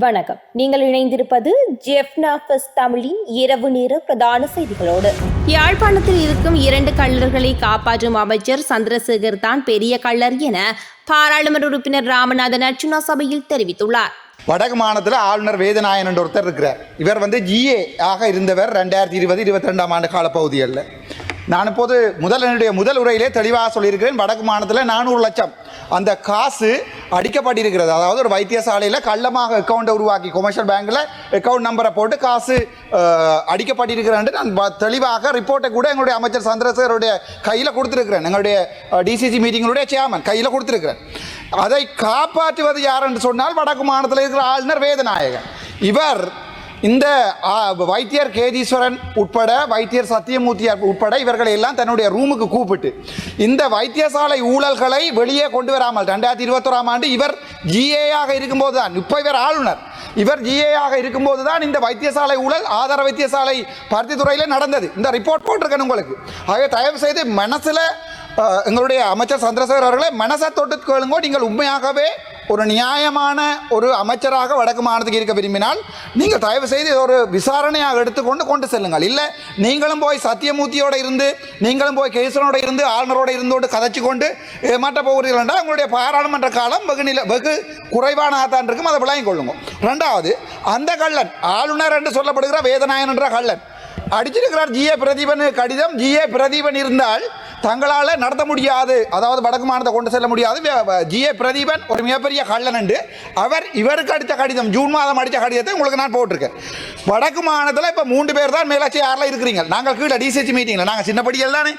வணக்கம். நீங்கள் இணைந்திருப்பது ஜெஃப்னா தமிழின் இரவு நேர பிரதான செய்திகளோடு. யாழ்ப்பாணத்தில் இருக்கும் இரண்டு கள்ளர்களை காப்பாற்றும் அமைச்சர் சந்திரசேகர் தான் பெரிய கள்ளர் என பாராளுமன்ற உறுப்பினர் ராமநாதன் அர்ச்சுனா சபையில் தெரிவித்துள்ளார். வடக்கு மாநிலத்தில் ஆளுநர் வேதநாயன் என்ற ஒருத்தர் இருக்கிறார். இவர் வந்து ஜிஏ ஆக இருந்தவர் ரெண்டாயிரத்தி இருபது இருபத்தி ரெண்டாம் ஆண்டு காலப்பகுதியில் நான் இப்போது முதல் என்னுடைய முதல் உரையிலே தெளிவாக சொல்லியிருக்கிறேன். வடக்கு மாநிலத்தில் நானூறு லட்சம். அந்த காசு அடிக்கப்பட்டிருக்கிறது அதாவது ஒரு வைத்தியசாலையில் கள்ளமாக அக்கௌண்ட்டை உருவாக்கி கொமர்ஷியல் பேங்க்கில் அக்கௌண்ட் நம்பரை போட்டு காசு அடிக்கப்பட்டிருக்கிறேன் நான் தெளிவாக ரிப்போர்ட்டை கூட எங்களுடைய அமைச்சர் சந்திரசேகருடைய கையில் கொடுத்துருக்கிறேன். எங்களுடைய டிசிசி மீட்டிங்களுடைய சேர்மன் கையில் கொடுத்துருக்கிறேன். அதை காப்பாற்றுவது யார் என்று சொன்னால் வடக்கு மாநிலத்தில் இருக்கிற ஆளுநர் வேதநாயகன். இவர் இந்த வைத்தியர் கேதீஸ்வரன் உட்பட வைத்தியர் சத்தியமூர்த்தியார் உட்பட இவர்களை எல்லாம் தன்னுடைய ரூமுக்கு கூப்பிட்டு இந்த வைத்தியசாலை ஊழல்களை வெளியே கொண்டு வராமல் ரெண்டாயிரத்தி இருபத்தோராம் ஆண்டு இவர் ஜிஏயாக இருக்கும்போது தான் இப்போ இவர் ஆளுநர். இவர் ஜிஏயாக இருக்கும்போது தான் இந்த வைத்தியசாலை ஊழல் ஆதார வைத்தியசாலை பருத்தித்துறையில் நடந்தது. இந்த ரிப்போர்ட் போட்டிருக்கேன் உங்களுக்கு. ஆகவே தயவு செய்து மனசில் எங்களுடைய அமைச்சர் சந்திரசேகர் அவர்களை மனசை தொட்டு கேளுங்கோ நீங்கள் உண்மையாகவே ஒரு நியாயமான ஒரு அமைச்சராக வடக்கு மாநிலத்துக்கு இருக்க விரும்பினால் நீங்கள் தயவு செய்து ஒரு விசாரணையாக எடுத்துக்கொண்டு கொண்டு செல்லுங்கள். இல்லை நீங்களும் போய் சத்தியமூர்த்தியோடு இருந்து நீங்களும் போய் கேசனோட இருந்து ஆளுநரோட இருந்தோடு கதைச்சு கொண்டு ஏமாற்ற போகிறீர்கள் என்றால் உங்களுடைய பாராளுமன்ற காலம் வெகு நில வெகு குறைவான தான் இருக்கும். அதை விளங்கிக் கொள்ளுங்க. ரெண்டாவது அந்த கள்ளன் ஆளுநர் என்று சொல்லப்படுகிற வேதநாயன் என்ற கள்ளன் அடிச்சிருக்கிறார் ஜிஏ பிரதீபன் கடிதம். ஜிஏ பிரதீபன் இருந்தால் தங்களால் நடத்த முடியாது. அதாவது வடக்கு மாநிலத்தை கொண்டு செல்ல முடியாது. ஜிஏ பிரதீபன் ஒரு மிகப்பெரிய கள்ளன் என்று அவர் இவருக்கு அடித்த கடிதம் ஜூன் மாதம் அடித்த கடிதத்தை உங்களுக்கு நான் போட்டிருக்கேன். வடக்கு மாநிலத்தில் இப்போ மூன்று பேர் தான் மேலாட்சி யாரில் இருக்கிறீங்க. நாங்கள் கீழே டிசிசி மீட்டிங்கில் நாங்கள் சின்னப்படியில் தானே.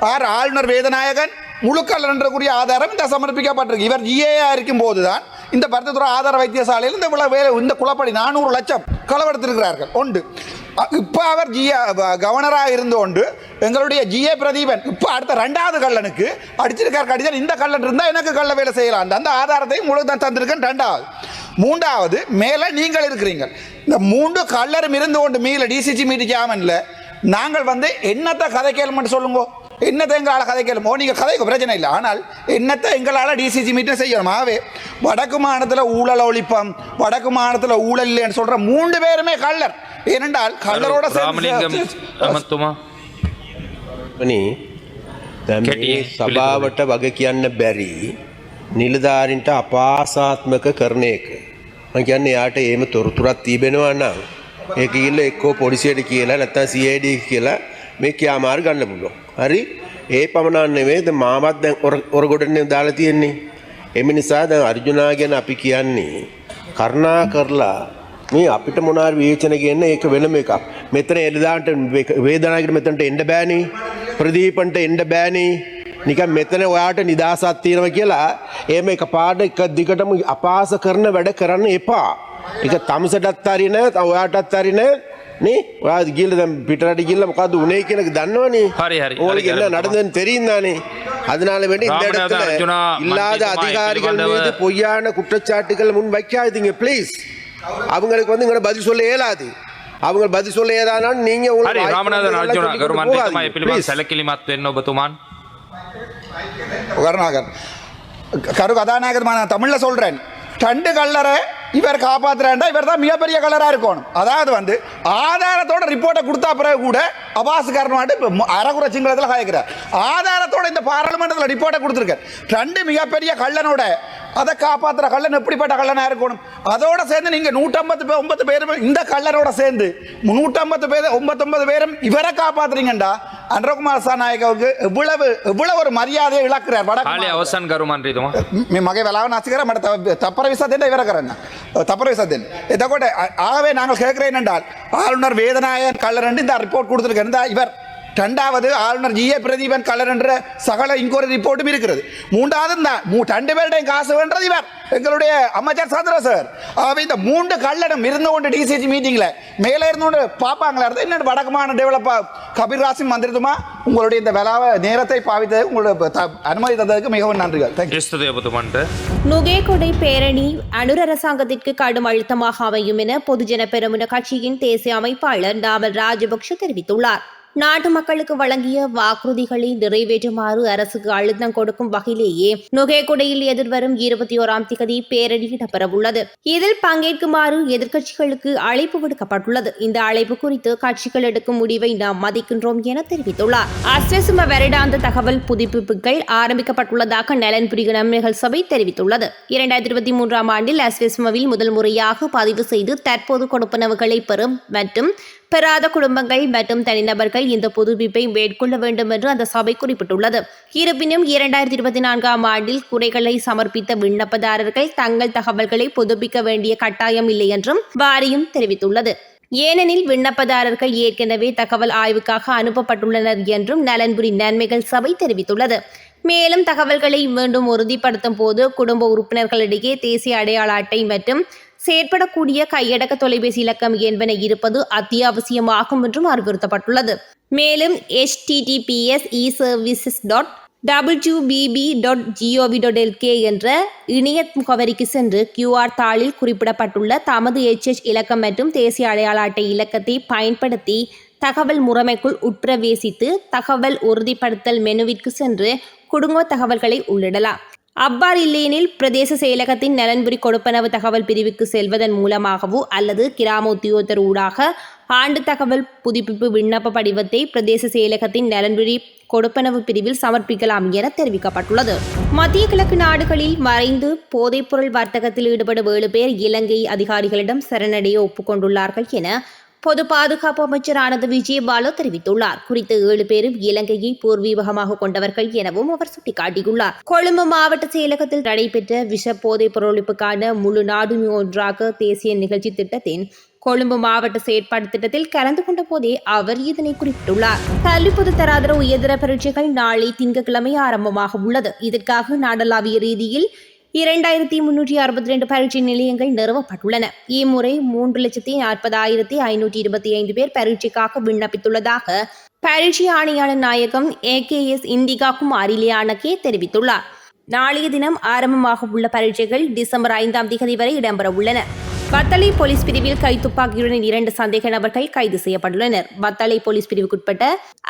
ஆர். ஆளுநர் வேதநாயகன் முழுக்கல் என்றக்கூடிய ஆதாரம் இந்த சமர்ப்பிக்கப்பட்டிருக்கு. இவர் ஜிஏஆ இருக்கும் போது தான் இந்த பருத்தத்துறை ஆதார வைத்தியசாலையில் இந்த விள- இந்த குளப்படி நானூறு லட்சம் களவெடுத்திருக்கிறார்கள். உண்டு இப்போ அவர் ஜிஏ கவர்னராக இருந்தோண்டு எங்களுடைய ஜிஏ பிரதீபன் இப்போ அடுத்த ரெண்டாவது கள்ளனுக்கு அடிச்சிருக்கார் கடிதம். இந்த கள்ளன் இருந்தால் எனக்கு கள்ள வேலை செய்யலாம் அந்த ஆதாரத்தையும் முழு தான் தந்திருக்கேன். ரெண்டாவது. மூன்றாவது மேலே நீங்கள் இருக்கிறீங்க. இந்த மூன்று கள்ளரும் இருந்து கொண்டு மீல டிசிசி மீட்டு ஜாமனில் நாங்கள் வந்து என்னத்தை கதை கேள்மெண்ட் சொல்லுங்க? என்னத்தை எங்களால் கதை கேளுமோ நீங்கள் கதைக்கு பிரச்சனை இல்லை ஆனால் என்னத்தை எங்களால் டிசிசி மீட்டிங் செய்யணும் ஆகவே வடக்கு மாநிலத்தில் ஊழல் ஒழிப்பம் வடக்கு மாநிலத்தில் ஊழல் இல்லைன்னு சொல்கிற மூன்று பேருமே கள்ளர் ஏனென்றால் கள்ளரோட රාමලිංගම් சேர்ந்து ඇමත්තුමා වනි දැන් මේ කැටියෙන් සභාවට වග කියන්න බැරි නිලධාරින්ට අපාසාත්මක කරන එක. මං කියන්නේ යාට ඒම තොරතුරක් තිබෙනවා නම් ඒක ගිල්ල එක්කෝ පොලිසියට කියලා නැත්තම් CID කියලා මේ ක්‍යාමාර ගන්න පුළුවන්. හරි? ඒ පමණක් නෙවෙයි දැන් මාවත් දැන් ඔරගොඩනේ දාලා තියෙන්නේ. එම නිසා දැන් අර්ජුනා ගැන අපි කියන්නේ කරුණා කරලා මේ අපිට මොනාර විවේචන ගන්න ඒක වෙනම එකක්. මෙතන එළදාන්ට වේදනාවකට මෙතනට එන්න බෑනේ. ප්‍රදීපන්ට එන්න බෑනේ. නිකන් මෙතන ඔයාට නිදහසක් තියෙනවා කියලා එහෙම එකපාරට එක දිගටම අපාස කරන වැඩ කරන්න එපා. ඒක තමුසටත් හරි නෑ, ඔයාටත් හරි නෑ. නේ ඔයා ගිහලා දැන් පිටරට ගිහලා මොකද්ද උනේ කියන එක දන්නවනේ. හරி, හරி. உங்களுக்கு හරි, என்ன හරි. நடந்ததுன்னு தெரியும் தானே அதனால வேண்டி இந்த ராமநாதன் இடத்துல அர்ஜுனா இல்லாத மந்திரித்துவமா அதிகாரிகள் இருக்கின்றவர். மீது பொய்யான குற்றச்சாட்டுகள் முன் வைக்காதீங்க ப்ளீஸ் அவங்களுக்கு வந்து இங்கே பதில் சொல்ல இயலாது அவங்க பதில் சொல்ல ஏதானாலும் நீங்க உங்களுக்கு හරි வாய்ப்பு රාමනාදන් வந்து අර්ජුන சொல்லிக் ගරු கொண்டு මන්ත්‍රීතුමා போகாதீங்க. ඒ පිළිබඳ Please. සැලකිලිමත් වෙන්න ඔබතුමාන් கருணாகர் கரு கதாநாயகர் நான் தமிழில் சொல்கிறேன் ரெண்டு கல்லரை இவர் காப்பாத்துறேன்டா இவர் தான் மிகப்பெரிய கலராக இருக்கணும். அதாவது வந்து ஆதாரத்தோட ரிப்போர்ட்டை கொடுத்தா பிறகு கூட அபாஸ் காரணமாட்டு இப்போ அறகுறை சிங்களத்தில் காய்க்கிறார் ஆதாரத்தோட இந்த பாராளுமன்றத்தில் ரிப்போர்ட்டை கொடுத்துருக்கார். ரெண்டு மிகப்பெரிய கள்ளனோட அதை காப்பாற்றுற கள்ளன் எப்படிப்பட்ட கள்ளனாக இருக்கணும்? அதோட சேர்ந்து நீங்கள் நூற்றம்பது பேர் ஒன்பது பேரும் இந்த கள்ளனோட சேர்ந்து நூற்றம்பது பேர் ஒன்பத்தொன்பது பேரும் இவரை காப்பாத்துறீங்கண்டா அன்றகுமார் சாநாயகவுக்கு எவ்வளவு எவ்வளவு ஒரு மரியாதையை இழக்கிறார் வடக்கு அவசான் கருமான் ರೀದು మీ మగ ఎలాగో నచ్చగారా మరి తప్పర విసర్జన ఇవ్వరకరంగా தப்பற சத்தியன் இதை கூட ஆகவே நாங்கள் கேட்கிறேன் என்றால் ஆளுநர் வேதநாயகன் கள்ளர் இந்த ரிப்போர்ட் கொடுத்துருக்கேன் இவர் ரெண்டாவது ஆளுநர் ஜி ஏ பிரதீபன் கலர் என்ற சகல இன்கொயரி ரிப்போர்ட்டும் இருக்கிறது. மூன்றாவது தான் ரெண்டு பேருடையும் காசு வேண்டது இவர். எங்களுடைய அமைச்சர் சந்திர சார் ஆகவே இந்த மூன்று கல்லடம் இருந்து கொண்டு டிசிசி மீட்டிங்கில் மேலே இருந்து கொண்டு பார்ப்பாங்களா? இருந்தால் இன்னும் வடக்கமான டெவலப்பாக கபீர் ராசிம் வந்திருந்துமா உங்களுடைய இந்த விழாவை நேரத்தை பாவித்தது உங்களுடைய அனுமதி தந்ததுக்கு மிகவும் நன்றிகள். நுகேகொடை பேரணி அனுர் கடும் அழுத்தமாக அமையும் என பொதுஜன பெருமுன கட்சியின் தேசிய அமைப்பாளர் நாமல் ராஜபக்ஷ தெரிவித்துள்ளார். நாட்டு மக்களுக்கு வழங்கிய வாக்குறுதிகளை நிறைவேற்றுமாறு அரசுக்கு அழுத்தம் கொடுக்கும் வகையிலேயே நுகேகுடையில் எதிர்வரும் இருபத்தி ஓராம் திகதி பேரணி இடம்பெறவுள்ளது. இதில் பங்கேற்குமாறு எதிர்க்கட்சிகளுக்கு அழைப்பு விடுக்கப்பட்டுள்ளது. இந்த அழைப்பு குறித்து கட்சிகள் எடுக்கும் முடிவை நாம் மதிக்கின்றோம் என தெரிவித்துள்ளார். அஸ்வசும வருடாந்த தகவல் புதுப்பிப்புகள் ஆரம்பிக்கப்பட்டுள்ளதாக நலன்புரி நன்மைகள் சபை தெரிவித்துள்ளது. இரண்டாயிரத்தி இருபத்தி மூன்றாம் ஆண்டில் அஸ்வசுமவில் முதல் முறையாக பதிவு செய்து தற்போது கொடுப்பனவுகளை பெறும் மற்றும் பெறாத குடும்பங்கள் மற்றும் தனிநபர்கள் இந்த புதுப்பிப்பை மேற்கொள்ள வேண்டும் என்று அந்த சபை குறிப்பிட்டுள்ளது. இருப்பினும் இரண்டாயிரத்தி இருபத்தி நான்காம் ஆண்டில் குறைகளை சமர்ப்பித்த விண்ணப்பதாரர்கள் தங்கள் தகவல்களை புதுப்பிக்க வேண்டிய கட்டாயம் இல்லை என்றும் வாரியம் தெரிவித்துள்ளது. ஏனெனில் விண்ணப்பதாரர்கள் ஏற்கனவே தகவல் ஆய்வுக்காக அனுப்பப்பட்டுள்ளனர் என்றும் நலன்புரி நன்மைகள் சபை தெரிவித்துள்ளது. மேலும் தகவல்களை மீண்டும் உறுதிப்படுத்தும் போது குடும்ப உறுப்பினர்களிடையே தேசிய அடையாள அட்டை மற்றும் செயற்படக்கூடிய கையடக்க தொலைபேசி இலக்கம் என்பன இருப்பது அத்தியாவசியமாகும் என்றும் அறிவுறுத்தப்பட்டுள்ளது. மேலும் HTTPS e services dot WBB dot GOV dot LK என்ற இணைய முகவரிக்கு சென்று கியூஆர் தாளில் குறிப்பிடப்பட்டுள்ள தமது எச்எச் இலக்கம் மற்றும் தேசிய அடையாள அட்டை இலக்கத்தை பயன்படுத்தி தகவல் முறைமைக்குள் உட்பிரவேசித்து தகவல் உறுதிப்படுத்தல் மெனுவிற்கு சென்று குடும்ப தகவல்களை உள்ளிடலாம். அவ்வாறு இல்லையெனில் பிரதேச செயலகத்தின் நலன்புரி கொடுப்பனவு தகவல் பிரிவுக்கு செல்வதன் மூலமாகவோ அல்லது கிராம உத்தியோகத்தர் ஊடாக ஆண்டு தகவல் புதுப்பிப்பு விண்ணப்ப படிவத்தை பிரதேச செயலகத்தின் நலன்புரி கொடுப்பனவு பிரிவில் சமர்ப்பிக்கலாம் என தெரிவிக்கப்பட்டுள்ளது. மத்திய கிழக்கு நாடுகளில் மறைந்து போதைப்பொருள் வர்த்தகத்தில் ஈடுபடும் ஏழு பேர் இலங்கை அதிகாரிகளிடம் சரணடைய ஒப்புக்கொண்டுள்ளார்கள் என பொது பாதுகாப்பு அமைச்சர் ஆனந்த் விஜயபாலு தெரிவித்துள்ளார். குறித்த ஏழு பேரும் இலங்கையை பூர்வீகமாக கொண்டவர்கள் எனவும் அவர் சுட்டிக்காட்டியுள்ளார். கொழும்பு மாவட்ட செயலகத்தில் நடைபெற்ற விஷ போதைப் பொருளிப்புக்கான முழு நாடு ஒன்றாக தேசிய நிகழ்ச்சி திட்டத்தின் கொழும்பு மாவட்ட செயற்பாடு திட்டத்தில் கலந்து கொண்ட போதே அவர் இதனை குறிப்பிட்டுள்ளார். கல்வி பொது தராதர உயர்தர பரீட்சைகள் நாளை திங்கட்கிழமை ஆரம்பமாக உள்ளது. இதற்காக நாடளாவிய ரீதியில் இரண்டாயிரத்தி முன்னூற்றி அறுபத்தி ரெண்டு பரீட்சை நிலையங்கள் நிறுவப்பட்டுள்ளன. இம்முறை மூன்று லட்சத்தி நாற்பதாயிரத்தி ஐநூற்றி இருபத்தி ஐந்து பேர் பரீட்சைக்காக விண்ணப்பித்துள்ளதாக பரீட்சை ஆணையாளர் நாயகம் ஏகேஎஸ் இந்திகா குமார் இலியானகே தெரிவித்துள்ளார். நாளைய தினம் ஆரம்பமாக உள்ள பரீட்சைகள் டிசம்பர் ஐந்தாம் தேதி வரை இடம்பெற உள்ளன வத்தளை போலீஸ் பிரிவில் கைத்துப்பாக்கியுடன் இரண்டு சந்தேக நபர்கள் கைது செய்யப்பட்டுள்ளனர். வத்தளை போலீஸ் பிரிவுக்குட்பட்ட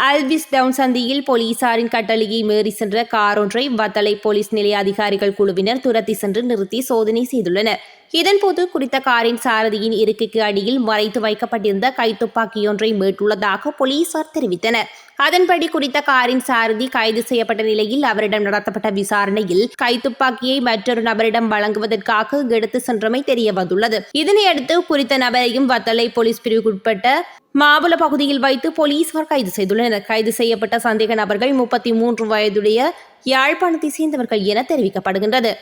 ஆல்விஸ் டவுன் சந்தியில் போலீசாரின் கட்டளையை மீறி சென்ற கார் ஒன்றை வத்தளை போலீஸ் நிலைய அதிகாரிகள் குழுவினர் துரத்தி சென்று நிறுத்தி சோதனை செய்துள்ளனர். இதன்போது குறித்த காரின் சாரதியின் இருக்கைக்கு அடியில் மறைத்து வைக்கப்பட்டிருந்த கைத்துப்பாக்கியொன்றை மீட்டுள்ளதாக போலீசார் தெரிவித்தனர். அதன்படி குறித்த காரின் சாரதி கைது செய்யப்பட்ட நிலையில் அவரிடம் நடத்தப்பட்ட விசாரணையில் கைத்துப்பாக்கியை மற்றொரு நபரிடம் வழங்குவதற்காக எடுத்து சென்றமை தெரிய வந்துள்ளது இதனையடுத்து குறித்த நபரையும் வத்தலை போலீஸ் பிரிவுக்குட்பட்ட மாபுல பகுதியில் வைத்து போலீசார் கைது செய்துள்ளனர். கைது செய்யப்பட்ட சந்தேக நபர்கள் முப்பத்தி மூன்று வயதுடைய யாழ்ப்பாணத்தை சேர்ந்தவர்கள் என தெரிவிக்கப்படுகின்றது.